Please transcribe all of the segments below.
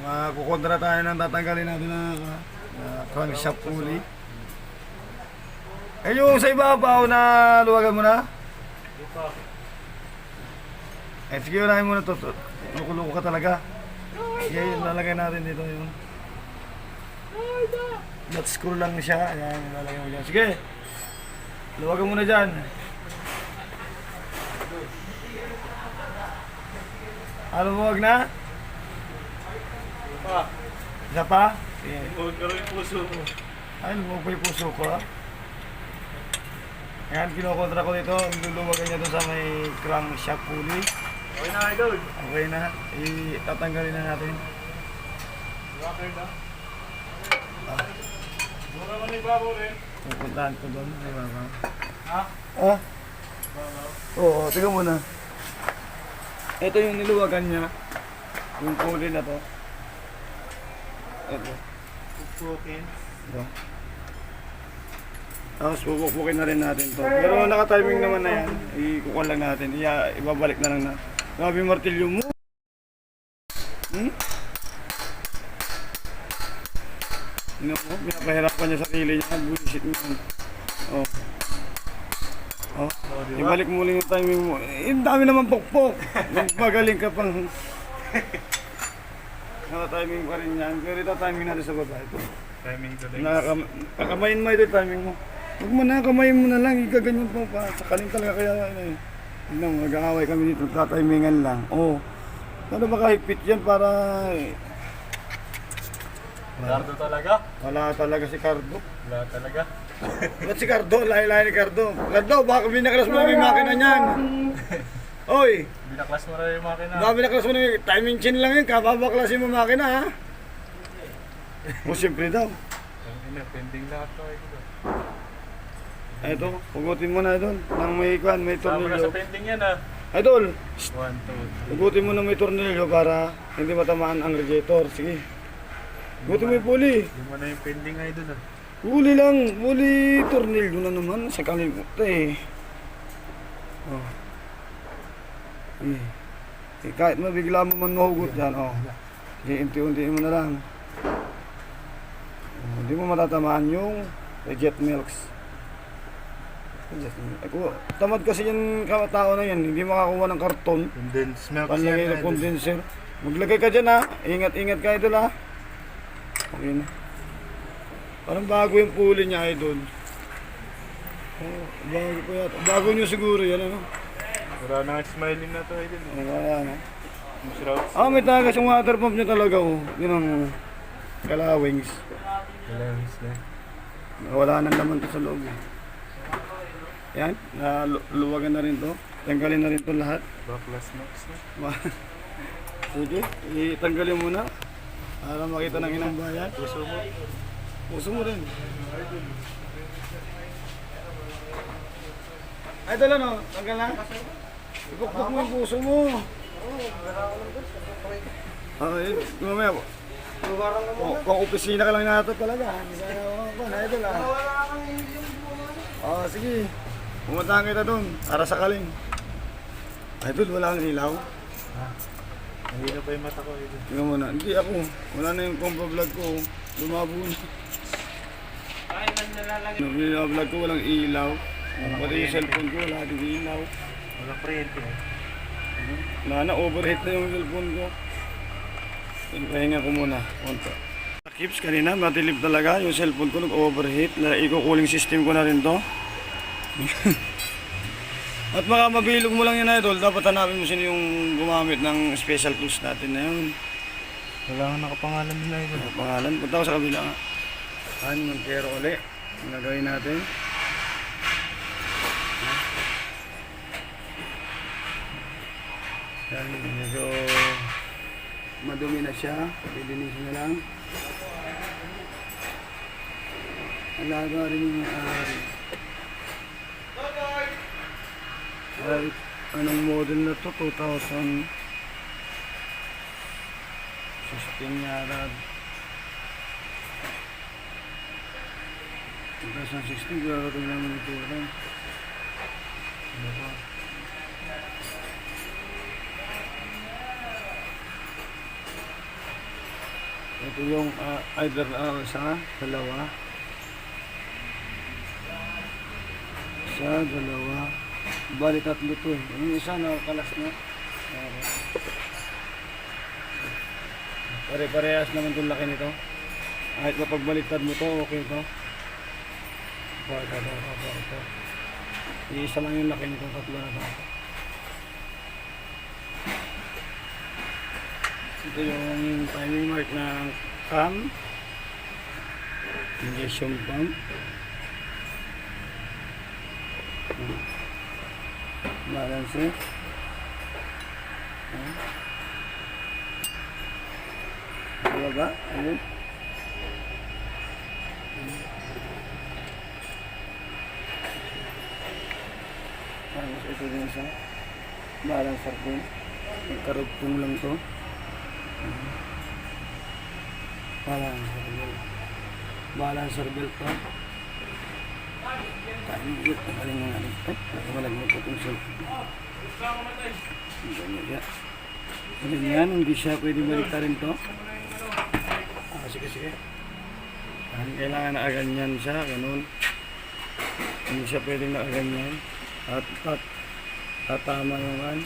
Makukontra tayo ng tatanggalin natin na uh, crankshaft pulley. Eh yung sa ibabaw na luwagan mo na? Eh sige, unahin mo na to. Nakuloko ka talaga. Sige, yun, lalagay natin dito yun. Nut screw lang siya. Ayan, lalagay mo dyan. Sige. Luwagan mo na dyan. Ano mo, wag na? Pa, Isa pa? Sige. huwag ka rin puso mo. Ay, lumog pa yung puso ko ah. Ayan, kinokontra ko dito. Luluwagan niya doon sa may crankshaft pulley. Okay na, idol. Okay na. I-tatanggalin na natin. Rocker na. Mura mo ibabaw rin. Pupuntahan ko doon. Di ba ba? Ha? Ah? Oo, tiga muna. Ito yung niluwagan niya. Yung pulley na to. Ito. Pupukin. Ito. Tapos pupukpukin na rin natin to. Pero naka-timing naman na yan. Ikukuha lang natin. Iya, ibabalik na lang na. Grabe martilyo mo. Hmm? Tingnan mo, pinapahirapan niya sarili niya. Bullshit mo. yan. Oh. Oh. Oh, di ba? Ibalik lang yung timing mo. Eh, ang dami naman pokpok. Magaling ka pang... Naka-timing pa rin yan. Pero ito timing natin sa baba. Ito. Timing ko din. Nakakam kakamayin mo ito yung timing mo. Huwag mo na, kamayin mo na lang. Igaganyan mo pa. Sakaling talaga kaya ano eh. Tignan mo, nag-aaway kami dito. Tatimingan lang. Oo. Oh. Ano ba kahigpit yan para... eh, Dardo talaga? Wala talaga si Cardo. Wala talaga. Ba't si Cardo? Lahi-lahi ni Cardo. Cardo, baka binaklas mo na yung makina niyan. Oy, Binaklas mo na yung makina. baka binaklas mo na yung timing chain lang yun. Kababaklasin mo makina ha. O siyempre daw. Pending lahat to. Eto, pugutin mo na doon. Nang may kwan, may Sama na tornilyo. sa pending yan ah. Idol, 1, 2, Hugutin mo na may tornilyo para hindi matamaan ang radiator. Sige. Mo yung puli. Yung mo na yung pending idol ah. Puli lang. Puli tornilyo na naman. Sa kalimutan eh. Oh. Eh. Eh, kahit mabigla mo man mahugot yan. Oh. Sige, unti-unti mo na lang. Oh, Hindi mo matatamaan yung jet milks. Ako, tamad kasi yung tao na yan. Hindi makakuha ng karton. Condense milk Panlagay ng condenser. Maglagay ka dyan ha. Ingat-ingat ka idol ha. Na. Parang bago yung puli niya idol. Oh, bago po yata. Bago nyo siguro yan ano. Wala na nga smiling na to idol. Oh, wala na. Ah, may tagas yung water pump niya talaga oh. Yun ang kalawings. Wala na. Wala nang laman to sa loob. eh. Yan, na luwagan na rin to. Tanggalin na rin to lahat. Backlash max na. Sige, itanggalin mo na. Para makita ng inang bayan. Puso mo. Puso mo rin. Ay, dala no? Tanggal na? Ipukpok mo yung puso mo. Ah, yun. Mamaya po. Oh, kung opisina ka lang nato talaga. Hindi ka na idol ah. Oh, sige. Pumuntahan kita doon. Para sa kaling. Idol, wala kang ilaw. Hindi na pa yung mata ko idol. Tingnan mo na. Hindi ako. Wala na yung combo vlog ko. Lumabo na. Yung vlog ko walang ilaw. Pati yung cellphone ko wala din ilaw. Wala kuryente eh. Wala na, overheat na yung cellphone ko. Pahinga ko muna. Konto. Kips kanina, matilip talaga. Yung cellphone ko nag-overheat. Na Eco-cooling system ko na rin to. At baka mabilog mo lang yun idol, dapat hanapin mo sino yung gumamit ng special tools natin na yun. Wala nga nakapangalan nila idol. Ano pangalan? Punta ko sa kabila nga. Ano yung kero uli? Ang gagawin natin? Yan, medyo madumi na siya. Lilinisin na lang. Alaga rin yung ari. Ay, anong model na to? 2000 16 yata. 2016, grabe ito naman ito. Ano ba? Ito yung ah, either ah, isa, dalawa. Isa, dalawa. Bali tatlo to eh. Yung isa na. Okay. Pare-parehas naman itong laki nito. Kahit mapagbaliktad mo to, okay to. Ito, ito, ito, ito. Iisa lang yung laki nito, tatlo na to. Ito yung timing mark ng cam. Injection pump. Balance eh. Ah. Baba, ayun. Tapos ito din sa balancer din. Nagkarugtong lang to. Balancer belt. Balancer belt to. Tayo mo, tanggalin mo nga rin. Ay, nakawalag mo po itong cellphone. Ganyan yan. Ganyan, hindi siya pwede baliktarin to. Ah, sige, sige. Ang kailangan nakaganyan siya, ganun. Hindi siya pwedeng nakaganyan. At, at, tatama yung an.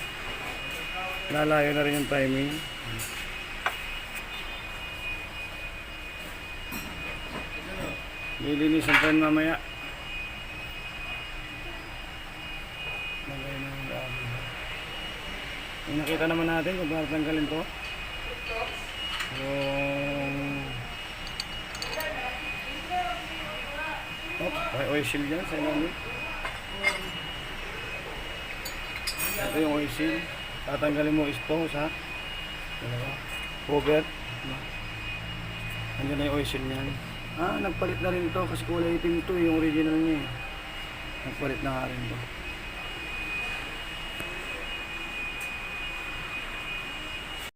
Lalayo na rin yung timing. Lilinisan pa yun mamaya. Lagay na yung dami. Yung nakita naman natin kung paano tanggalin to. Yung... Oh, may oil seal dyan sa ilalim. Ito yung oil seal. Tatanggalin mo ito sa dalawa. cover. Andiyan na yung oil seal niyan. Ah, nagpalit na rin to kasi kulay itim to yung original niya eh. Nagpalit na nga rin to.